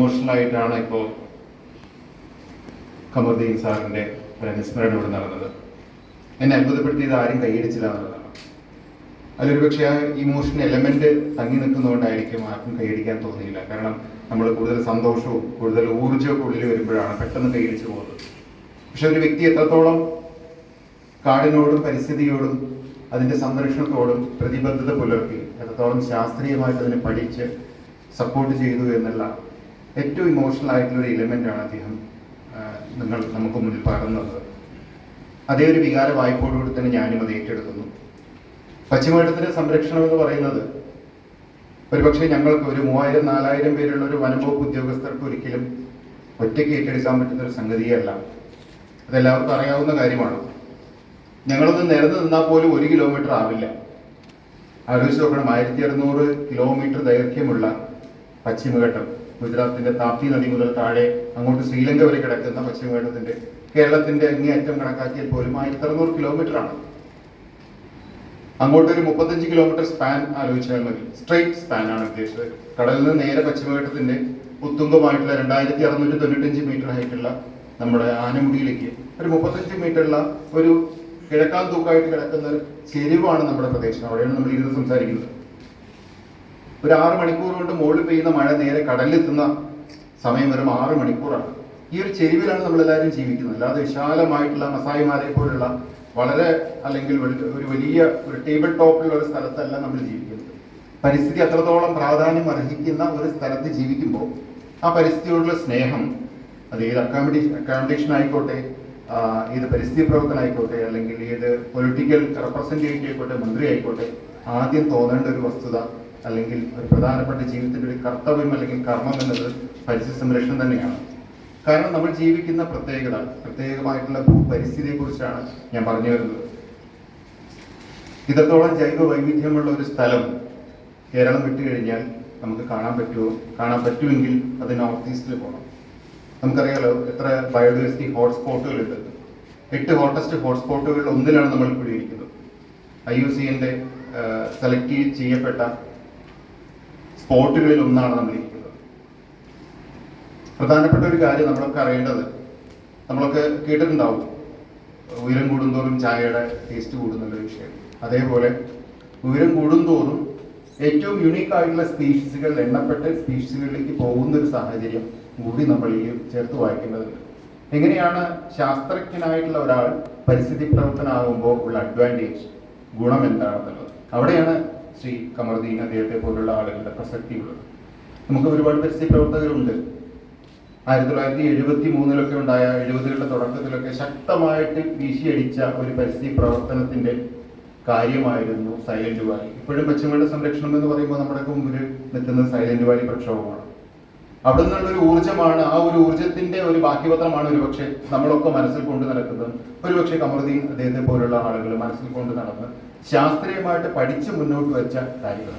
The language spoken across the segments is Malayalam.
ഇമോഷണൽ ആയിട്ടാണ് ഇപ്പോൾ കമറുദ്ദീൻ സാറിന്റെ അനുസ്മരണം ഇവിടെ നടന്നത്. എന്നെ അത്ഭുതപ്പെടുത്തിയത് ആരും കൈയടിച്ചില്ല എന്നുള്ളതാണ്. അതിലൊരു പക്ഷേ ആ ഇമോഷൻ എലമെന്റ് തങ്ങി നിൽക്കുന്നതുകൊണ്ടായിരിക്കും ആർക്കും കൈയടിക്കാൻ തോന്നിയില്ല. കാരണം നമ്മൾ കൂടുതൽ സന്തോഷവും കൂടുതൽ ഊർജവും ഉള്ളിൽ വരുമ്പോഴാണ് പെട്ടെന്ന് കൈയടിച്ചു പോകുന്നത്. പക്ഷെ ഒരു വ്യക്തി എത്രത്തോളം കാടിനോടും പരിസ്ഥിതിയോടും അതിന്റെ സംരക്ഷണത്തോടും പ്രതിബദ്ധത പുലർത്തി എത്രത്തോളം ശാസ്ത്രീയമായിട്ട് അതിനെ പഠിച്ച് സപ്പോർട്ട് ചെയ്തു എന്നുള്ള ഏറ്റവും ഇമോഷണൽ ആയിട്ടുള്ള ഒരു എലിമെന്റ് ആണ് അദ്ദേഹം നിങ്ങൾ നമുക്ക് മുന്നിൽ പകർന്നത്. അതേ ഒരു വികാര വായ്പോടുകൂടി തന്നെ ഞാനും അത് ഏറ്റെടുക്കുന്നു. പശ്ചിമഘട്ടത്തിന്റെ സംരക്ഷണം എന്ന് പറയുന്നത് ഒരുപക്ഷെ ഞങ്ങൾക്ക് ഒരു മൂവായിരം നാലായിരം പേരുള്ള ഒരു വനംവകുപ്പ് ഉദ്യോഗസ്ഥർക്ക് ഒരിക്കലും ഒറ്റയ്ക്ക് ഏറ്റെടുക്കാൻ പറ്റുന്ന ഒരു സംഗതിയല്ല അതെല്ലാവർക്കും അറിയാവുന്ന കാര്യമാണ്. ഞങ്ങളൊന്ന് നിരന്ന് നിന്നാൽ പോലും ഒരു കിലോമീറ്റർ ആവില്ല. ആലോചിച്ച് നോക്കണം ആയിരത്തി അറുന്നൂറ് കിലോമീറ്റർ ദൈർഘ്യമുള്ള പശ്ചിമഘട്ടം. ഗുജറാത്തിന്റെ താപ്തി നദി മുതൽ താഴെ അങ്ങോട്ട് ശ്രീലങ്ക വരെ കിടക്കുന്ന പശ്ചിമഘട്ടത്തിന്റെ കേരളത്തിന്റെ അങ്ങേയറ്റം കണക്കാക്കിയാൽ പോലും ആയിരത്തി അറുന്നൂറ് കിലോമീറ്റർ ആണ് അങ്ങോട്ട് ഒരു മുപ്പത്തഞ്ച് കിലോമീറ്റർ സ്പാൻ ആലോചിച്ചാൽ മതി. സ്ട്രെയിറ്റ് സ്പാൻ ആണ് ഉദ്ദേശിച്ചത്. കടലിൽ നിന്ന് നേരെ പശ്ചിമഘട്ടത്തിന്റെ ഉത്തുംഗമായിട്ടുള്ള രണ്ടായിരത്തി അറുന്നൂറ്റി തൊണ്ണൂറ്റഞ്ച് മീറ്റർ ഹൈറ്റുള്ള നമ്മുടെ ആനമുടിയിലേക്ക് ഒരു മുപ്പത്തഞ്ച് മീറ്ററുള്ള ഒരു കിഴക്കാൻ തൂക്കായിട്ട് കിടക്കുന്ന ഒരു ചെരുവാണ് നമ്മുടെ പ്രദേശം. അവിടെയാണ് നമ്മൾ ഇരുന്ന് സംസാരിക്കുന്നത്. ഒരു ആറ് മണിക്കൂർ കൊണ്ട് മുകളിൽ പെയ്യുന്ന മഴ നേരെ കടലിലെത്തുന്ന സമയം വരും ആറ് മണിക്കൂറാണ്. ഈ ഒരു ചെരിവിലാണ് നമ്മൾ എല്ലാവരും ജീവിക്കുന്നത്. അല്ലാതെ വിശാലമായിട്ടുള്ള മസായിമാരെ പോലുള്ള വളരെ അല്ലെങ്കിൽ ഒരു വലിയ ഒരു ടേബിൾ ടോപ്പിലുള്ള ഒരു സ്ഥലത്തല്ല നമ്മൾ ജീവിക്കുന്നത്. പരിസ്ഥിതി അത്രത്തോളം പ്രാധാന്യം അർഹിക്കുന്ന ഒരു സ്ഥലത്ത് ജീവിക്കുമ്പോൾ ആ പരിസ്ഥിതിയോടുള്ള സ്നേഹം അത് ഏത് അക്കോമഡേഷൻ അക്കോമഡേഷൻ ആയിക്കോട്ടെ ഏത് പരിസ്ഥിതി പ്രവർത്തനം ആയിക്കോട്ടെ അല്ലെങ്കിൽ ഏത് പൊളിറ്റിക്കൽ റെപ്രസെന്റേറ്റീവ് ആയിക്കോട്ടെ മന്ത്രി ആയിക്കോട്ടെ ആദ്യം തോന്നേണ്ട ഒരു വസ്തുത അല്ലെങ്കിൽ ഒരു പ്രധാനപ്പെട്ട ജീവിതത്തിന്റെ ഒരു കർത്തവ്യം അല്ലെങ്കിൽ കർമ്മം എന്നത് പരിസ്ഥിതി സംരക്ഷണം തന്നെയാണ്. കാരണം നമ്മൾ ജീവിക്കുന്ന പ്രത്യേകത പ്രത്യേകമായിട്ടുള്ള ഭൂപരിസ്ഥിതിയെ കുറിച്ചാണ് ഞാൻ പറഞ്ഞു വരുന്നത്. ഇത്രത്തോളം ജൈവ വൈവിധ്യമുള്ള ഒരു സ്ഥലം കേരളം വിട്ടുകഴിഞ്ഞാൽ നമുക്ക് കാണാൻ പറ്റുമോ? കാണാൻ പറ്റുമെങ്കിൽ അത് നോർത്ത് ഈസ്റ്റിൽ പോകണം. നമുക്കറിയാലോ എത്ര ബയോഡൈവേഴ്സിറ്റി ഹോട്ട്സ്പോട്ടുകൾ ഉണ്ട് എട്ട് ഹോട്ടസ്റ്റ് ഹോട്ട്സ്പോട്ടുകളിൽ ഒന്നിലാണ് നമ്മൾ ഇരിക്കുന്നത്. ഐ യു സിന്റെ സെലക്ട് ചെയ്യപ്പെട്ട സ്പോട്ടുകളിൽ ഒന്നാണ് നമ്മൾ ഇരിക്കുന്നത്. പ്രധാനപ്പെട്ട ഒരു കാര്യം നമ്മളൊക്കെ അറിയേണ്ടത് നമ്മളൊക്കെ കേട്ടിട്ടുണ്ടാവും ഉയരം കൂടുന്തോറും ചായയുടെ ടേസ്റ്റ് കൂടുന്നുള്ള വിഷയം. അതേപോലെ ഉയരം കൂടുന്തോറും ഏറ്റവും യുണീക്ക് ആയിട്ടുള്ള സ്പീഷീസുകൾ എണ്ണപ്പെട്ട സ്പീഷീസുകളിലേക്ക് പോകുന്ന ഒരു സാഹചര്യം കൂടി നമ്മൾ ഈ ചേർത്ത് വായിക്കേണ്ടതുണ്ട്. എങ്ങനെയാണ് ശാസ്ത്രജ്ഞനായിട്ടുള്ള ഒരാൾ പരിസ്ഥിതി പ്രവർത്തനമാകുമ്പോൾ ഉള്ള അഡ്വാന്റേജ് ഗുണം എന്താണെന്നുള്ളത്? അവിടെയാണ് ശ്രീ കമറുദ്ദീൻ അദ്ദേഹത്തെ പോലുള്ള ആളുകളുടെ പ്രസക്തിയുള്ളത്. നമുക്ക് ഒരുപാട് പരിസ്ഥിതി പ്രവർത്തകരുണ്ട്. ആയിരത്തി തൊള്ളായിരത്തി എഴുപത്തി മൂന്നിലൊക്കെ ഉണ്ടായ എഴുപതുകളുടെ തുടക്കത്തിലൊക്കെ ശക്തമായിട്ട് വീശിയടിച്ച ഒരു പരിസ്ഥിതി പ്രവർത്തനത്തിന്റെ കാര്യമായിരുന്നു സൈലന്റ് വാലി. ഇപ്പോഴും പശ്ചിമയുടെ സംരക്ഷണം എന്ന് പറയുമ്പോൾ നമ്മുടെ മുമ്പിൽ നിൽക്കുന്നത് സൈലന്റ് വാലി പ്രക്ഷോഭമാണ്. അവിടെ നിന്നുള്ളൊരു ഊർജമാണ് ആ ഒരു ഊർജത്തിന്റെ ഒരു ബാക്കിപത്രമാണ് ഒരുപക്ഷെ നമ്മളൊക്കെ മനസ്സിൽ കൊണ്ട് നടക്കുന്നത്. ഒരുപക്ഷെ കമറുദ്ദീൻ അദ്ദേഹത്തെ പോലുള്ള ആളുകൾ മനസ്സിൽ കൊണ്ട് നടന്ന് ശാസ്ത്രീയമായിട്ട് പഠിച്ച് മുന്നോട്ട് വെച്ച കാര്യങ്ങൾ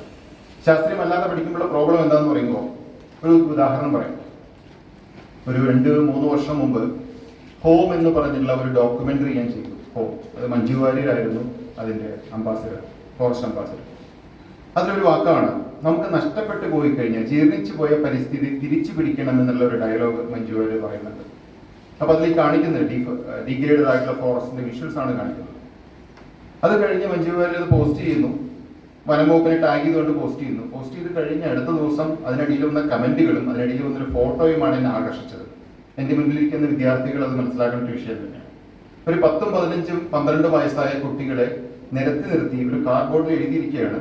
ശാസ്ത്രീയമല്ലാതെ പഠിക്കുമ്പോഴുള്ള പ്രോബ്ലം എന്താന്ന് പറയുമ്പോൾ ഒരു ഉദാഹരണം പറയാം. ഒരു രണ്ട് മൂന്ന് വർഷം മുമ്പ് ഹോം എന്ന് പറഞ്ഞിട്ടുള്ള ഒരു ഡോക്യുമെന്ററി ഞാൻ ചെയ്തു. ഹോം. അത് മഞ്ജു വാര്യരായിരുന്നു അതിന്റെ അംബാസിഡർ ഫോറസ്റ്റ് അംബാസിഡർ. അതിലൊരു വാക്കാണ്. നമുക്ക് നഷ്ടപ്പെട്ടു പോയി കഴിഞ്ഞാൽ ജീർണിച്ചു പോയ പരിസ്ഥിതി തിരിച്ചു പിടിക്കണം എന്നുള്ള ഒരു ഡയലോഗ് മഞ്ജു വാര്യർ പറയുന്നുണ്ട്. അപ്പൊ അതിൽ കാണിക്കുന്നത് ഡിഗ്രേഡഡ് ആയിട്ടുള്ള ഫോറസ്റ്റിന്റെ വിഷ്വൽസ് ആണ് കാണിക്കുന്നത്. അത് കഴിഞ്ഞ് മഞ്ജു വാര്യർ പോസ്റ്റ് ചെയ്യുന്നു. വനംവകുപ്പിനെ ടാഗ് ചെയ്തുകൊണ്ട് പോസ്റ്റ് ചെയ്യുന്നു. പോസ്റ്റ് ചെയ്ത് കഴിഞ്ഞ് അടുത്ത ദിവസം അതിനിടയിൽ വന്ന കമന്റുകളും അതിനിടയിൽ വന്നൊരു ഫോട്ടോയുമാണ് എന്നെ ആകർഷിച്ചത്. എന്റെ മുന്നിലിരിക്കുന്ന വിദ്യാർത്ഥികൾ അത് മനസ്സിലാക്കുന്ന ഒരു വിഷയം തന്നെയാണ്. ഒരു പത്തും പതിനഞ്ചും പന്ത്രണ്ടും വയസ്സായ കുട്ടികളെ നിരത്തി നിർത്തി ഒരു കാർഡ്ബോർഡിൽ എഴുതിയിരിക്കുകയാണ്.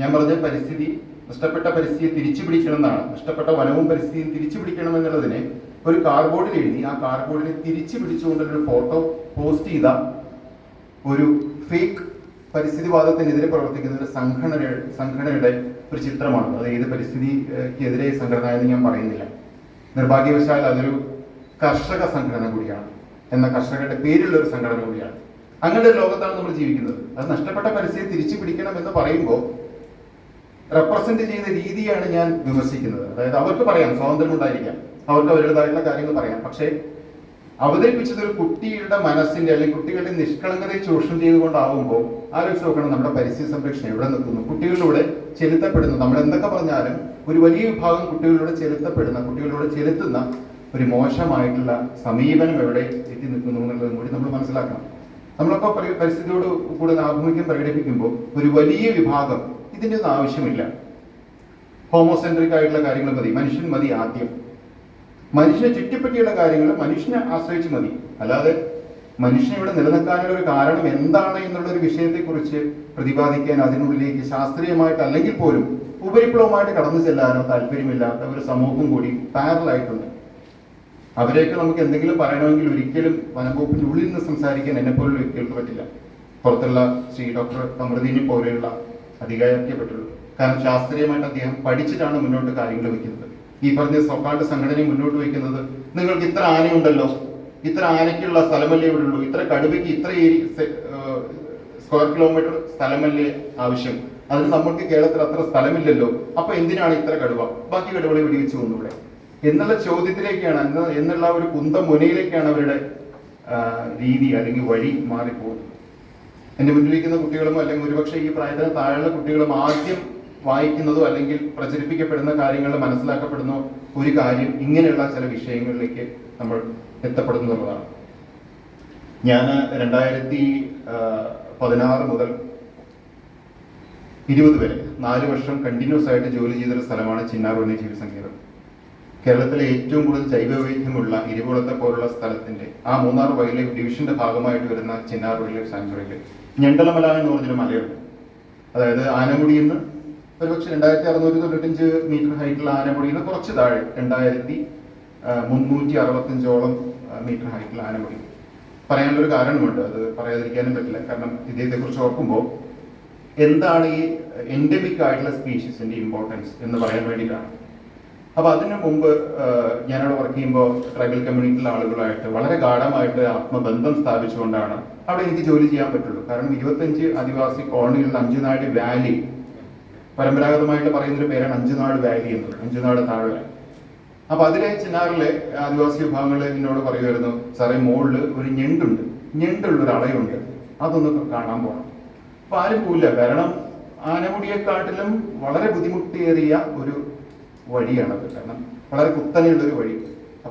ഞാൻ പറഞ്ഞ പരിസ്ഥിതി നഷ്ടപ്പെട്ട പരിസ്ഥിതിയെ തിരിച്ചു പിടിക്കണം എന്നാണ് നഷ്ടപ്പെട്ട വനവും പരിസ്ഥിതിയും തിരിച്ചു പിടിക്കണം എന്നുള്ളതിനെ ഒരു കാർഡ്ബോർഡിൽ എഴുതി ആ കാർഡ്ബോർഡിനെ തിരിച്ചു പിടിച്ചുകൊണ്ടുള്ള ഒരു ഫോട്ടോ പോസ്റ്റ് ചെയ്ത ഒരു ഫേക്ക് പരിസ്ഥിതിവാദത്തിനെതിരെ പ്രവർത്തിക്കുന്ന ഒരു സംഘടന സംഘടനയുടെ ഒരു ചിത്രമാണ്. അത് ഏത് പരിസ്ഥിതിക്കെതിരെ സംഘടന എന്ന് ഞാൻ പറയുന്നില്ല. നിർഭാഗ്യവശാൽ അതൊരു കർഷക സംഘടന കൂടിയാണ്. എന്ന കർഷകരുടെ പേരുള്ള ഒരു സംഘടന കൂടിയാണ്. അങ്ങനെ ഒരു ലോകത്താണ് നമ്മൾ ജീവിക്കുന്നത്. അത് നഷ്ടപ്പെട്ട പരിസ്ഥിതി തിരിച്ചു പിടിക്കണം എന്ന് പറയുമ്പോൾ റെപ്രസെന്റ് ചെയ്യുന്ന രീതിയാണ് ഞാൻ വിമർശിക്കുന്നത്. അതായത് അവർക്ക് പറയാം സ്വാതന്ത്ര്യം ഉണ്ടായിരിക്കാം. അവർക്ക് അവരുടേതായിട്ടുള്ള കാര്യങ്ങൾ പറയാം. പക്ഷേ അവതരിപ്പിച്ചത് ഒരു കുട്ടിയുടെ മനസ്സിന്റെ അല്ലെങ്കിൽ കുട്ടികളുടെ നിഷ്കളങ്കതയെ ചൂഷണം ചെയ്തുകൊണ്ടാവുമ്പോൾ ആലോചിച്ച് നോക്കണം നമ്മുടെ പരിസ്ഥിതി സംരക്ഷണം എവിടെ നിൽക്കുന്നു? കുട്ടികളിലൂടെ ചെലുത്തപ്പെടുന്നു നമ്മൾ എന്തൊക്കെ പറഞ്ഞാലും ഒരു വലിയ വിഭാഗം കുട്ടികളിലൂടെ ചെലുത്തപ്പെടുന്ന കുട്ടികളിലൂടെ ചെലുത്തുന്ന ഒരു മോശമായിട്ടുള്ള സമീപനം എവിടെ എത്തി നിൽക്കുന്നു എന്നുള്ളതും കൂടി നമ്മൾ മനസ്സിലാക്കണം. നമ്മളൊക്കെ പരി- പരിസ്ഥിതിയോട് കൂടുതൽ ആഭിമുഖ്യം പ്രകടിപ്പിക്കുമ്പോൾ ഒരു വലിയ വിഭാഗം ഇതിന്റെ ഒന്നും ആവശ്യമില്ല. ഹോമോസെൻട്രിക് ആയിട്ടുള്ള കാര്യങ്ങൾ മതി. മനുഷ്യൻ മതി ആദ്യം. മനുഷ്യനെ ചുറ്റിപ്പറ്റിയുള്ള കാര്യങ്ങൾ മനുഷ്യനെ ആശ്രയിച്ച് മതി. അല്ലാതെ മനുഷ്യൻ ഇവിടെ നിലനിൽക്കാനുള്ള ഒരു കാരണം എന്താണ് എന്നുള്ള ഒരു വിഷയത്തെക്കുറിച്ച് പ്രതിപാദിക്കാൻ അതിനുള്ളിലേക്ക് ശാസ്ത്രീയമായിട്ട് അല്ലെങ്കിൽ പോലും ഉപരിപ്ലവമായിട്ട് കടന്നു ചെല്ലാനോ താല്പര്യമില്ലാത്ത ഒരു സമൂഹം കൂടി പാരലായിട്ടുണ്ട് അവരെയൊക്കെ നമുക്ക് എന്തെങ്കിലും പറയണമെങ്കിൽ ഒരിക്കലും വനംവകുപ്പിന്റെ ഉള്ളിൽ നിന്ന് സംസാരിക്കാൻ എന്നെ പോലുള്ള വ്യക്തികൾക്ക് പറ്റില്ല. പുറത്തുള്ള ശ്രീ ഡോക്ടർ അമൃതീനെ പോലെയുള്ള പറ്റുള്ളൂ കാരണം ശാസ്ത്രീയമായിട്ട് അദ്ദേഹം പഠിച്ചിട്ടാണ് മുന്നോട്ട് കാര്യങ്ങൾ വയ്ക്കുന്നത്. ഈ പറഞ്ഞ സ്വകാര്യ സംഘടന മുന്നോട്ട് വയ്ക്കുന്നത് നിങ്ങൾക്ക് ഇത്ര ആനയുണ്ടല്ലോ. ഇത്ര ആനയ്ക്കുള്ള സ്ഥലമല്ലേ ഇവിടെ ഉള്ളൂ ഇത്ര കടുവയ്ക്ക് ഇത്ര ഏരിയ സ്ക്വയർ കിലോമീറ്റർ സ്ഥലമല്ലേ ആവശ്യം? അതിന് നമ്മൾക്ക് കേരളത്തിൽ അത്ര സ്ഥലമില്ലല്ലോ. അപ്പൊ എന്തിനാണ് ഇത്ര കടുവ? ബാക്കി കടുവകളെ വെടിവെച്ച് കൊന്നൂടെ എന്നുള്ള ചോദ്യത്തിലേക്കാണ് എന്ന് എന്നുള്ള ഒരു കുന്തം മുനയിലേക്കാണ് അവരുടെ രീതി അല്ലെങ്കിൽ വഴി മാറിപ്പോകുന്നത്. എന്റെ മുന്നിലിരിക്കുന്ന കുട്ടികളും അല്ലെങ്കിൽ ഒരുപക്ഷെ ഈ പ്രായത്തിന് താഴെയുള്ള കുട്ടികളും ആദ്യം വായിക്കുന്നതോ അല്ലെങ്കിൽ പ്രചരിപ്പിക്കപ്പെടുന്ന കാര്യങ്ങൾ മനസ്സിലാക്കപ്പെടുന്ന ഒരു കാര്യം ഇങ്ങനെയുള്ള ചില വിഷയങ്ങളിലേക്ക് നമ്മൾ എത്തപ്പെടുന്നുള്ളതാണ് ഞാൻ രണ്ടായിരത്തി പതിനാറ് മുതൽ ഇരുപത് വരെ നാല് വർഷം കണ്ടിന്യൂസ് ആയിട്ട് ജോലി ചെയ്തൊരു സ്ഥലമാണ് ചിന്നാർ വന്യജീവി സങ്കേതം കേരളത്തിലെ ഏറ്റവും കൂടുതൽ ജൈവവൈവിധ്യമുള്ള ഇരുപുളത്തെ പോലുള്ള സ്ഥലത്തിന്റെ ആ മൂന്നാർ വൈൽഡ് ലൈഫ് ഡിവിഷന്റെ ഭാഗമായിട്ട് വരുന്ന ചിന്നാർ വൈൽഡ് ലൈഫ് സാങ്ച്വറിയിൽ ഞണ്ടലമല എന്ന് പറഞ്ഞൊരു മലയുണ്ട്. അതായത് ആനമുടിയിൽ നിന്ന് ഒരുപക്ഷെ രണ്ടായിരത്തി അറുന്നൂറ്റി തൊണ്ണൂറ്റഞ്ച് മീറ്റർ ഹൈറ്റുള്ള ആനമുടിയിൽ നിന്ന് കുറച്ച് താഴെ രണ്ടായിരത്തി മുന്നൂറ്റി അറുപത്തഞ്ചോളം മീറ്റർ ഹൈറ്റുള്ള ആനമുടി. പറയാനുള്ളൊരു കാരണമുണ്ട്. അത് പറയാതിരിക്കാനും പറ്റില്ല. കാരണം ഇദ്ദേഹത്തെക്കുറിച്ച് ഓർക്കുമ്പോൾ എന്താണ് ഈ എൻഡമിക് ആയിട്ടുള്ള സ്പീഷീസിന്റെ ഇമ്പോർട്ടൻസ് എന്ന് പറയാൻ വേണ്ടിയിട്ടാണ്. അപ്പൊ അതിനു മുമ്പ് ഞാനവിടെ വർക്ക് ചെയ്യുമ്പോൾ ട്രൈബൽ കമ്മ്യൂണിറ്റിയിലെ ആളുകളായിട്ട് വളരെ ഗാഠമായിട്ട് ആത്മബന്ധം സ്ഥാപിച്ചുകൊണ്ടാണ് അവിടെ എനിക്ക് ജോലി ചെയ്യാൻ പറ്റുള്ളൂ. കാരണം ഇരുപത്തഞ്ച് ആദിവാസി കോളനികളിൽ അഞ്ചുനാട് വാലി പരമ്പരാഗതമായിട്ട് പറയുന്നൊരു പേരാണ് അഞ്ചുനാട് വാലി എന്ന് അഞ്ചുനാട് താഴെ. അപ്പൊ അതിലെ ചിന്നാറിലെ ആദിവാസി വിഭാഗങ്ങൾ എന്നോട് പറയുമായിരുന്നു സാറേ മുകളിൽ ഒരു ഞെണ്ടുണ്ട്. ഞെണ്ടുള്ള ഒരു അളയുണ്ട്. അതൊന്ന് കാണാൻ പോകണം അപ്പൊ ആരും പോയില്ല കാരണം ആനമുടിയെക്കാട്ടിലും വളരെ ബുദ്ധിമുട്ടേറിയ ഒരു വഴിയാണത് കാരണം വളരെ കുത്തനെയുള്ള ഒരു വഴി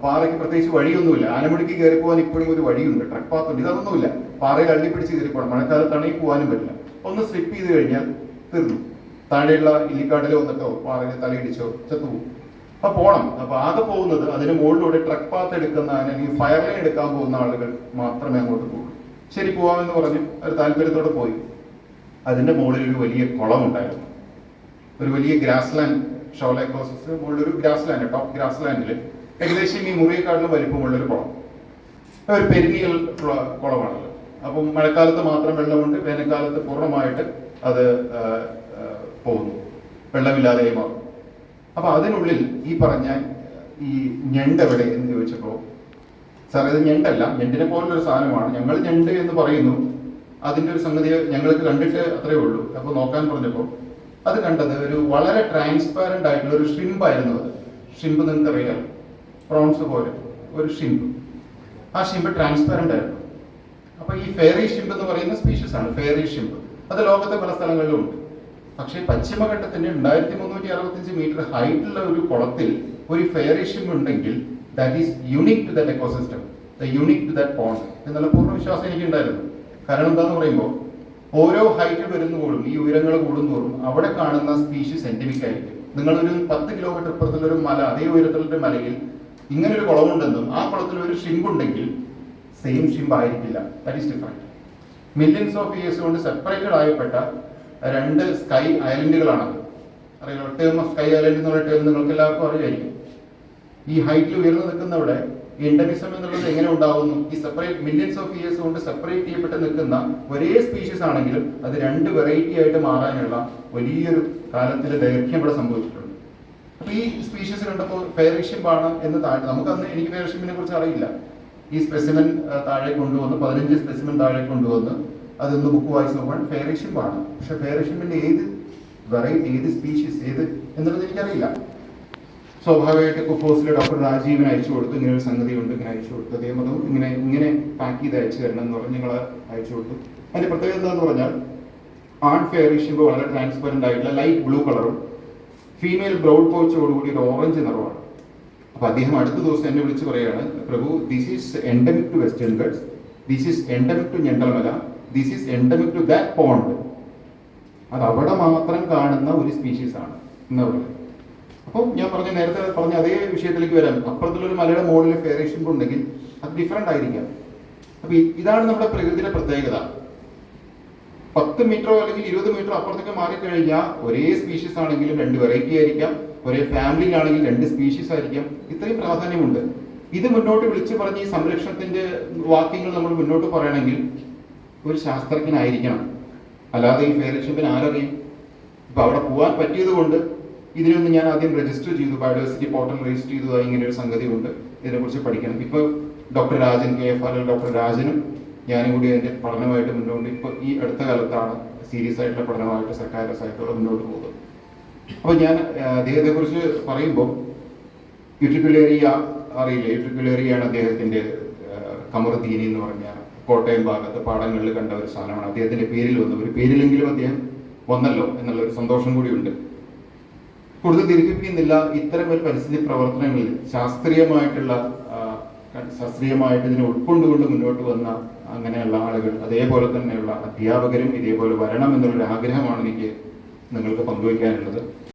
പാറയ്ക്ക് പ്രത്യേകിച്ച് വഴിയൊന്നുമില്ല. ആനമുടിക്ക് കയറി പോകാൻ ഇപ്പോഴും ഒരു വഴിയുണ്ട്. ട്രക്ക് പാത്തുണ്ട്. ഇതൊന്നുമില്ല. പാറയിൽ അള്ളിപ്പിടിച്ച് കയറി പോകണം. മഴക്കാലത്താണെങ്കിൽ പോകാനും പറ്റില്ല. ഒന്ന് സ്ലിപ്പ് ചെയ്ത് കഴിഞ്ഞാൽ തീർന്നു. താഴെയുള്ള ഇല്ലിക്കാട്ടിലോ വന്നിട്ടോ പാറയിൽ തലയിടിച്ചോ ചത്തുപോകും അപ്പൊ പോണം. അപ്പൊ ആകെ പോകുന്നത് അതിന് മുകളിലൂടെ ട്രക്ക് പാത്ത് എടുക്കുന്ന അല്ലെങ്കിൽ ഫയർ ലൈൻ എടുക്കാൻ പോകുന്ന ആളുകൾ മാത്രമേ അങ്ങോട്ട് പോകൂ ശരി പോവാമെന്ന് പറഞ്ഞു ഒരു താല്പര്യത്തോടെ പോയി. അതിന്റെ മുകളിൽ ഒരു വലിയ കുളം ഉണ്ടായിരുന്നു. ഒരു വലിയ ഗ്രാസ് ലാൻഡ് ഷോലൈക്കോസസ് മുകളിൽ ഉള്ളൊരു ഗ്രാസ് ലാൻഡ് ടോപ്പ് ഗ്രാസ് ലാൻഡിൽ ഏകദേശം ഈ മുറിയെക്കാട്ടിലും വലിപ്പമുള്ള ഒരു കുളം. ഒരു പെരിനിയൽ കുളമാണത്. അപ്പം മഴക്കാലത്ത് മാത്രം വെള്ളമുണ്ട് വേനൽക്കാലത്ത് പൂർണമായിട്ട് അത് പോകുന്നു. വെള്ളമില്ലാതെയും മാറും. അപ്പൊ അതിനുള്ളിൽ ഈ പറഞ്ഞ ഈ ഞണ്ട് എവിടെ എന്ന് ചോദിച്ചപ്പോൾ സാർ ഇത് ഞണ്ടല്ല ഞണ്ടിനെ പോലുള്ളൊരു സാധനമാണ്. ഞങ്ങൾ ഞണ്ട് എന്ന് പറയുന്നു. അതിന്റെ ഒരു സംഗതി ഞങ്ങൾക്ക് കണ്ടിട്ട് അത്രേ ഉള്ളൂ. അപ്പോൾ നോക്കാൻ പറഞ്ഞപ്പോ അത് കണ്ടത് ഒരു വളരെ ട്രാൻസ്പാരന്റ് ആയിട്ടുള്ള ഒരു ഷ്രിമ്പ് ആയിരുന്നു അത്. ഷ്രിമ്പ് നിങ്ങൾക്ക് അറിയാം പ്രോൺസ് പോലെ. ഒരു ഷിംപ് ആ ഷിംപ് ട്രാൻസ്പാരന്റ് ആയിരുന്നു. അപ്പൊ ഈ ഫെയറി ഷിംപ് എന്ന് പറയുന്ന സ്പീഷീസ് ആണ് ഫെയറി ഷിംപ് അത് ലോകത്തെ പല സ്ഥലങ്ങളിലും ഉണ്ട്. പക്ഷേ പശ്ചിമഘട്ടത്തിന്റെ രണ്ടായിരത്തി മുന്നൂറ്റി അറുപത്തഞ്ച് മീറ്റർ ഹൈറ്റുള്ള ഒരു കുളത്തിൽ ഒരു ഫെയറി ഷിംപ് ഉണ്ടെങ്കിൽ that is unique to that ecosystem the unique to that pond എന്നുള്ള പൂർണ വിശ്വാസം എനിക്കുണ്ടായിരുന്നു. കാരണം എന്താന്ന് പറയുമ്പോൾ ഓരോ ഹൈറ്റ് വരുന്നതോറും ഈ ഉയരങ്ങൾ കൂടുന്തോറും അവിടെ കാണുന്ന സ്പീഷീസ് എൻഡമിക് ആയിരിക്കും. നിങ്ങളൊരു പത്ത് കിലോമീറ്റർ ഇപ്പുറത്തുള്ള ഒരു മല അതേ ഉയരത്തിലുള്ള മലയിൽ ഇങ്ങനെ ഒരു കുളമുണ്ടെന്നും ആ കുളത്തിൽ ഒരു ഷിംബ് ഉണ്ടെങ്കിൽ സെയിം ഷിംബ് ആയിരിക്കില്ല. That is millions of years കൊണ്ട് സെപ്പറേറ്റഡ് ആയപ്പെട്ട രണ്ട് സ്കൈ ഐലൻഡുകളാണത് അറിയാലോ ടേം ഓഫ് സ്കൈ ഐലൻഡ് എന്നുള്ള ടേം നിങ്ങൾക്ക് എല്ലാവർക്കും അറിയായിരിക്കും. ഈ ഹൈറ്റിൽ ഉയർന്നു നിൽക്കുന്നവിടെ എൻഡമിസം എന്നുള്ളത് എങ്ങനെ ഉണ്ടാവുന്നു? ഈ സെപ്പറേറ്റ് മില്യൺസ് ഓഫ് ഇയേഴ്സ് കൊണ്ട് സെപ്പറേറ്റ് ചെയ്യപ്പെട്ട് നിൽക്കുന്ന ഒരേ സ്പീഷീസ് ആണെങ്കിലും അത് രണ്ട് വെറൈറ്റി ആയിട്ട് മാറാനുള്ള വലിയൊരു കാലത്തിന്റെ ദൈർഘ്യം ഇവിടെ സംഭവിച്ചിട്ടുണ്ട്. അപ്പൊ ഈ സ്പീഷീസ് കണ്ടപ്പോൾ ഫെയറിഷിപ്പാണ് എന്ന് താഴെ നമുക്കന്ന് എനിക്ക് ഫെയർഷ്യമിനെ കുറിച്ച് അറിയില്ല. ഈ സ്പെസിമെൻ താഴെ കൊണ്ടുവന്ന് പതിനഞ്ച് സ്പെസിമെൻ താഴെ കൊണ്ടുവന്ന് അതൊന്ന് ബുക്ക് വായിച്ച് നോക്കാൻ ഫെയറിഷിപ്പാണ് പക്ഷെ ഫെയർഷ്യമിന്റെ ഏത് വെറൈറ്റി ഏത് സ്പീഷീസ് ഏത് എന്നുള്ളത് എനിക്കറിയില്ല. സ്വാഭാവികമായിട്ട് കുഫോസിലെ ഡോക്ടർ രാജീവിന് അയച്ചു കൊടുത്തു ഇങ്ങനെ ഒരു സംഗതി ഉണ്ട് ഇങ്ങനെ അയച്ചു കൊടുത്തു അതേ മതം ഇങ്ങനെ ഇങ്ങനെ പാക്ക് ചെയ്ത് അയച്ചു തരണം എന്ന് പറഞ്ഞ് ഞങ്ങൾ അയച്ചു കൊടുത്തു. അതിന്റെ പ്രത്യേകത എന്താന്ന് പറഞ്ഞാൽ ആൺ ഫെയറിഷിപ്പ് വളരെ ട്രാൻസ്പെറന്റ് ആയിട്ടുള്ള ലൈറ്റ് ബ്ലൂ കളറും ഫീമെയിൽ ബ്രൗഡ് പോച്ചോടുകൂടി ഒരു ഓറഞ്ച് നിറമാണ്. അപ്പൊ അദ്ദേഹം അടുത്ത ദിവസം എന്നെ വിളിച്ച് പറയാണ് Prabhu this is endemic to western ghats this is endemic to ഞണ്ടൽമല this is endemic to that pond അത് അവിടെ മാത്രം കാണുന്ന ഒരു സ്പീഷീസ് ആണ് എന്ന് പറയുന്നത്? അപ്പോൾ ഞാൻ പറഞ്ഞ നേരത്തെ പറഞ്ഞ അതേ വിഷയത്തിലേക്ക് വരാം. അപ്പുറത്തുള്ള ഒരു മലയുടെ മുകളിൽ ഫെയറേഷൻ ഉണ്ടെങ്കിൽ അത് ഡിഫറെന്റ് ആയിരിക്കാം. അപ്പൊ ഇതാണ് നമ്മുടെ പ്രകൃതിയുടെ പ്രത്യേകത. പത്ത് മീറ്ററോ അല്ലെങ്കിൽ ഇരുപത് മീറ്ററോ അപ്പുറത്തേക്ക് മാറിക്കഴിഞ്ഞാൽ ഒരേ സ്പീഷീസ് ആണെങ്കിലും രണ്ട് വെറൈറ്റി ആയിരിക്കാം. ഒരേ ഫാമിലിയിലാണെങ്കിൽ രണ്ട് സ്പീഷീസ് ആയിരിക്കാം. ഇത്രയും പ്രാധാന്യമുണ്ട്. ഇത് മുന്നോട്ട് വിളിച്ചു പറഞ്ഞ് ഈ സംരക്ഷണത്തിന്റെ വാക്യങ്ങൾ നമ്മൾ മുന്നോട്ട് പറയണമെങ്കിൽ ഒരു ശാസ്ത്രജ്ഞനായിരിക്കണം. അല്ലാതെ ഈ ഫെയർഷിപ്പിന് ആരറിയും? ഇപ്പൊ അവിടെ പോകാൻ പറ്റിയത് കൊണ്ട് ഇതിനൊന്ന് ഞാൻ ആദ്യം രജിസ്റ്റർ ചെയ്തു. ബയോഡൈവേഴ്സിറ്റി പോർട്ടൽ രജിസ്റ്റർ ചെയ്തു. "ആ, ഇങ്ങനെ ഒരു സംഗതി ഉണ്ട് ഇതിനെക്കുറിച്ച് പഠിക്കണം. ഇപ്പൊ doctor Rajan K F R doctor രാജനും ഞാനും കൂടി അതിന്റെ പഠനമായിട്ട് മുന്നോട്ട് ഇപ്പൊ ഈ അടുത്ത കാലത്താണ് സീരിയസ് ആയിട്ടുള്ള പഠനമായിട്ട് സർക്കാർ സഹായത്തോടെ മുന്നോട്ട് പോകുന്നത്. അപ്പൊ ഞാൻ അദ്ദേഹത്തെ കുറിച്ച് പറയുമ്പോൾ യുട്രിക്കുലേറിയ അറിയില്ല? യുട്രിക്കുലേറിയാണ് അദ്ദേഹത്തിന്റെ കമറുദ്ദീനി എന്ന് പറഞ്ഞ കോട്ടയം ഭാഗത്ത് പാടങ്ങളിൽ കണ്ട ഒരു സാധനമാണ്. അദ്ദേഹത്തിന്റെ പേരിൽ വന്നു ഒരു പേരിലെങ്കിലും അദ്ദേഹം വന്നല്ലോ എന്നുള്ള ഒരു സന്തോഷം കൂടിയുണ്ട്. കൂടുതൽ ദീർഘിപ്പിക്കുന്നില്ല. ഇത്തരം ഒരു പരിസ്ഥിതി പ്രവർത്തനങ്ങളിൽ ശാസ്ത്രീയമായിട്ടുള്ള ശാസ്ത്രീയമായിട്ട് ഇതിനെ ഉൾക്കൊണ്ടുകൊണ്ട് മുന്നോട്ട് വന്ന അങ്ങനെയുള്ള ആളുകൾ അതേപോലെ തന്നെയുള്ള അധ്യാപകരും ഇതേപോലെ വരണം എന്നുള്ളൊരു ആഗ്രഹമാണ് എനിക്ക് നിങ്ങൾക്ക് പങ്കുവയ്ക്കാനുള്ളത്.